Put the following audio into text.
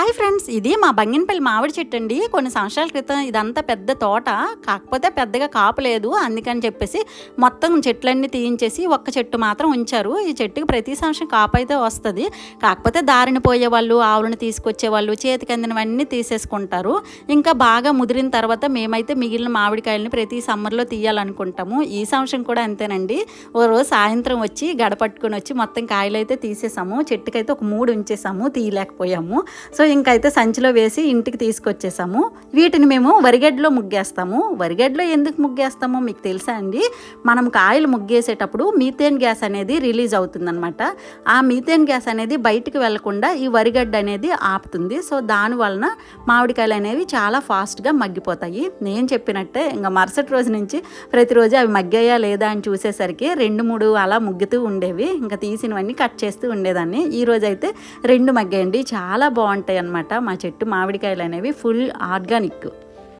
Hi friends ఇది మా బంగినపల్లి మామిడి చెట్టు అండి. కొన్ని సంవత్సరాల క్రితం ఇదంతా పెద్ద తోట కాకపోతే పెద్దగా కాపలేదు అందుకని చెప్పేసి మొత్తం చెట్లన్నీ తీయించేసి ఒక్క చెట్టు మాత్రం ఉంచారు. ఈ చెట్టుకి ప్రతి సంవత్సరం కాపు అయితే వస్తుంది. కాకపోతే దారిని పోయేవాళ్ళు ఆవులను తీసుకొచ్చే వాళ్ళు చేతికి అందినవన్నీ తీసేసుకుంటారు. ఇంకా బాగా ముదిరిన తర్వాత మేమైతే మిగిలిన మామిడికాయలని ప్రతి సమ్మర్లో తీయాలనుకుంటాము. ఈ సంవత్సరం కూడా అంతేనండి. ఓ రోజు సాయంత్రం వచ్చి గడపట్టుకొని వచ్చి మొత్తం కాయలు అయితే తీసేసాము. చెట్టుకైతే ఒక మూడు ఉంచేసాము తీయలేకపోయాము. సో ఇంకైతే సంచిలో వేసి ఇంటికి తీసుకొచ్చేసాము. వీటిని మేము వరిగడ్డలో ముగ్గేస్తాము. వరిగడ్డలో ఎందుకు ముగ్గేస్తామో మీకు తెలుసా అండి? మనం కాయలు ముగ్గేసేటప్పుడు మీథేన్ గ్యాస్ అనేది రిలీజ్ అవుతుందనమాట ఆ మీథేన్ గ్యాస్ అనేది బయటికి వెళ్ళకుండా ఈ వరిగడ్డ అనేది ఆపుతుంది. సో దాని వలన మామిడికాయలు అనేవి చాలా ఫాస్ట్గా మగ్గిపోతాయి. నేను చెప్పినట్టే ఇంకా మరుసటి రోజు నుంచి ప్రతిరోజు అవి మగ్గాయా లేదా అని చూసేసరికి రెండు మూడు అలా ముగ్గుతూ ఉండేవి. ఇంకా తీసినవన్నీ కట్ చేస్తూ ఉండేదాన్ని. ఈ అయితే రెండు మగ్గాయండి. చాలా బాగుంటాయి. అన్నమాట మా చెట్టు మామిడికాయలు అనేవి ఫుల్ ఆర్గానిక్.